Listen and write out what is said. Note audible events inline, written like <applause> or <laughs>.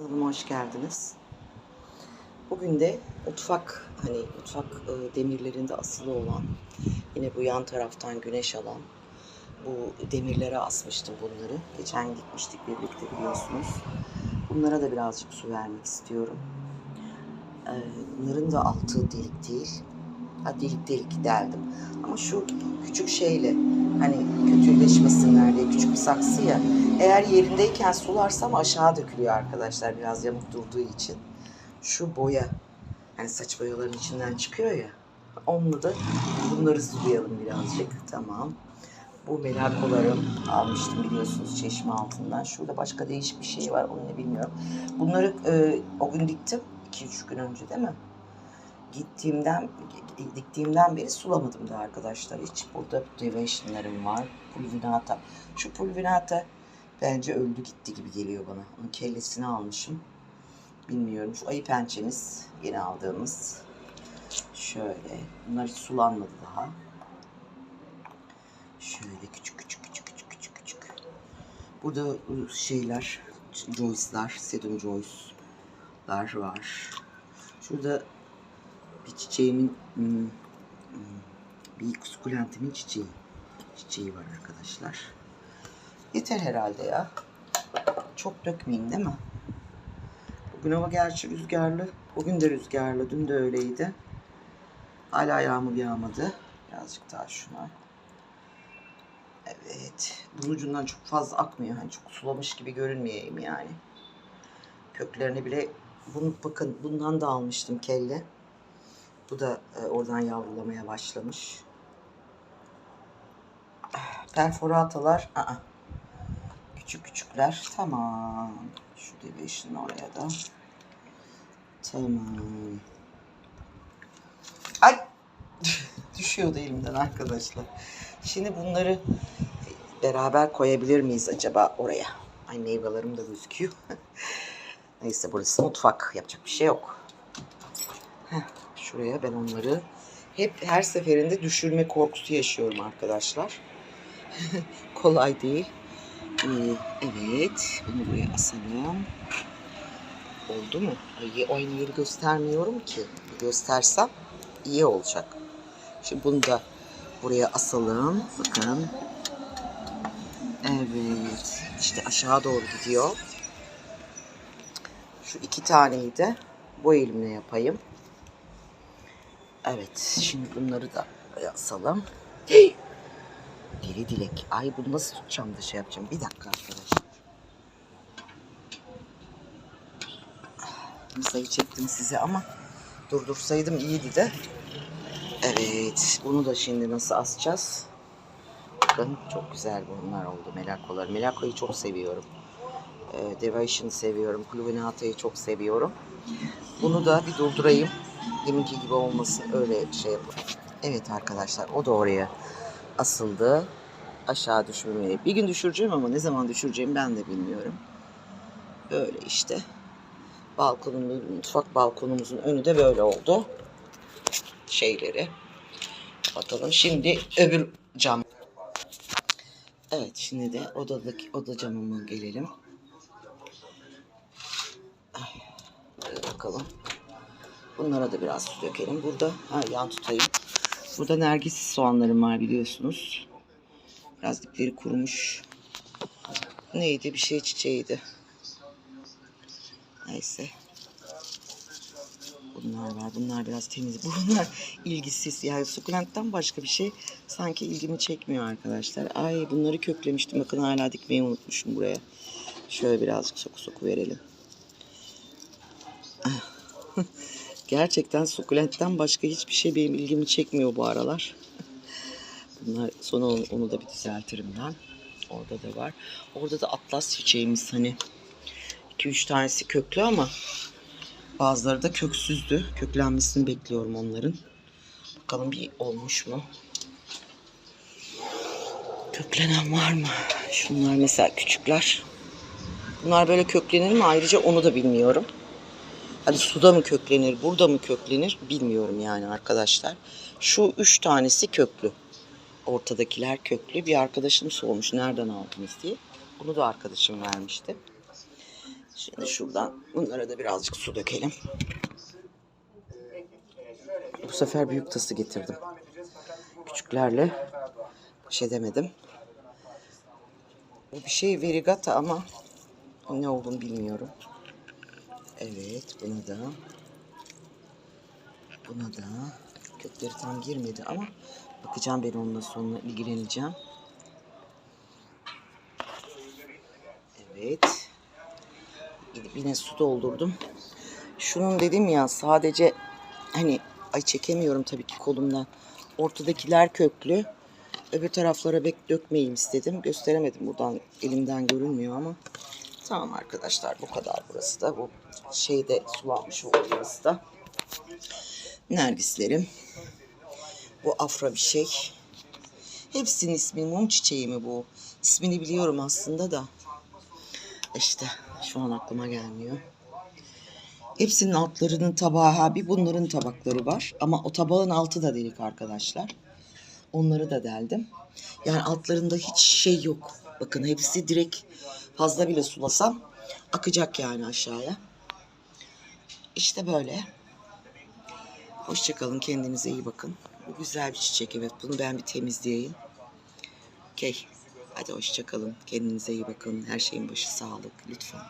Kanalıma hoş geldiniz. Bugün de mutfak hani mutfak e, demirlerinde asılı olan yine bu yan taraftan güneş alan bu demirlere asmıştım bunları. Geçen dikmiştik birlikte biliyorsunuz. Bunlara da birazcık su vermek istiyorum. E, bunların da altı delik değil. Ha delik delik deldim. Ama şu küçük şeyle hani kötüleşmesinler diye küçük bir saksı ya. Eğer yerindeyken sularsam aşağı dökülüyor arkadaşlar biraz yamuk durduğu için. Şu boya hani saç boyaların içinden çıkıyor ya. Onunla da bunları sulayalım birazcık. Tamam. Bu melakolarım almıştım biliyorsunuz çeşme altından. Şurada başka değişik bir şey var onu ne bilmiyorum. Bunları e, o gün diktim. 2-3 gün önce değil mi? Gittiğimden diktiğimden beri sulamadım da arkadaşlar. Hiç burada deviation'larım var. Pulvinata. Şu pulvinata bence öldü gitti gibi geliyor bana. Onun kellesini almışım. Bilmiyorum. Şu ayı pençemiz yeni aldığımız. Şöyle. Bunlar hiç sulanmadı daha. Şöyle küçük küçük küçük küçük küçük küçük. Burada şeyler, Joyce'lar, Sedum Joyce'lar var. Şurada bir çiçeğimin, hmm, hmm, bir sukulentimin çiçeği, çiçeği var arkadaşlar. Yeter herhalde ya. Çok dökmeyeyim değil mi? Bugün hava gerçi rüzgarlı. Bugün de rüzgarlı. Dün de öyleydi. Hala yağmur yağmadı. Birazcık daha şuna. Evet. Bunun ucundan çok fazla akmıyor. Hani çok sulamış gibi görünmeyeyim yani. Köklerini bile bunu bakın bundan da almıştım kelle. Bu da e, oradan yavrulamaya başlamış. Perforatalar aa, küçük küçükler. Tamam. Şu deviation oraya da. Tamam. Ay <laughs> düşüyordu elimden arkadaşlar. Şimdi bunları beraber koyabilir miyiz acaba oraya? Ay meyvelerim de gözüküyor. <laughs> Neyse burası mutfak. Yapacak bir şey yok. Heh, şuraya ben onları hep her seferinde düşürme korkusu yaşıyorum arkadaşlar. <laughs> Kolay değil. Ee, evet. Bunu buraya asalım. Oldu mu? Ay, aynı yeri göstermiyorum ki. Göstersem iyi olacak. Şimdi bunu da buraya asalım. Bakın. Evet. İşte aşağı doğru gidiyor. Şu iki taneyi de bu elimle yapayım. Evet. Şimdi bunları da buraya asalım. Deli dilek. Ay bunu nasıl tutacağım da şey yapacağım. Bir dakika arkadaşlar. Sayı çektim size ama durdursaydım iyiydi de. Evet. Bunu da şimdi nasıl asacağız? Bakın çok güzel bunlar oldu. Melakolar. Melakoyu çok seviyorum. E, Deviation'ı seviyorum. Pluvinata'yı çok seviyorum. Bunu da bir doldurayım. Deminki gibi olmasın. Öyle şey yapalım. Evet arkadaşlar o da oraya asıldı. Aşağı düşürmeye. Bir gün düşüreceğim ama ne zaman düşüreceğimi ben de bilmiyorum. Böyle işte. Balkonun, mutfak balkonumuzun önü de böyle oldu. Şeyleri. Bakalım. Şimdi öbür cam. Evet şimdi de odadaki oda camıma gelelim. Ay, bakalım. Bunlara da biraz su dökelim. Burada ha, yan tutayım. Burada nergis soğanlarım var biliyorsunuz. Biraz dipleri kurumuş. Neydi? Bir şey çiçeğiydi. Neyse. Bunlar var. Bunlar biraz temiz. <laughs> Bunlar ilgisiz. Yani sukulentten başka bir şey sanki ilgimi çekmiyor arkadaşlar. Ay bunları köklemiştim. Bakın hala dikmeyi unutmuşum buraya. Şöyle birazcık soku soku verelim. Gerçekten sukulentten başka hiçbir şey benim ilgimi çekmiyor bu aralar. <laughs> Bunlar sonra onu, onu da bir düzeltirim ben. Orada da var. Orada da atlas çiçeğimiz hani 2-3 tanesi köklü ama bazıları da köksüzdü. Köklenmesini bekliyorum onların. Bakalım bir olmuş mu? Köklenen var mı? Şunlar mesela küçükler. Bunlar böyle köklenir mi? Ayrıca onu da bilmiyorum. Hani suda mı köklenir, burada mı köklenir bilmiyorum yani arkadaşlar. Şu üç tanesi köklü. Ortadakiler köklü. Bir arkadaşım sormuş nereden aldınız diye. Bunu da arkadaşım vermişti. Şimdi şuradan bunlara da birazcık su dökelim. Bu sefer büyük tası getirdim. Küçüklerle baş edemedim. Bu bir şey verigata ama ne olduğunu bilmiyorum. Evet buna da buna da kökleri tam girmedi ama bakacağım ben onunla sonra ilgileneceğim. Evet. Gidip yine su doldurdum. Şunun dedim ya sadece hani ay çekemiyorum tabii ki kolumla. Ortadakiler köklü. Öbür taraflara bek dökmeyeyim istedim. Gösteremedim buradan elimden görünmüyor ama. Tamam arkadaşlar bu kadar burası da. Bu şeyde sulanmış oldu burası da. Nergislerim. Bu afra bir şey. Hepsinin ismi mum çiçeği mi bu? İsmini biliyorum aslında da. İşte şu an aklıma gelmiyor. Hepsinin altlarının tabağı bir bunların tabakları var. Ama o tabağın altı da delik arkadaşlar. Onları da deldim. Yani altlarında hiç şey yok. Bakın hepsi direkt fazla bile sulasam akacak yani aşağıya. İşte böyle. Hoşçakalın kendinize iyi bakın. Bu güzel bir çiçek evet. Bunu ben bir temizleyeyim. Okey. Hadi hoşçakalın. Kendinize iyi bakın. Her şeyin başı sağlık lütfen.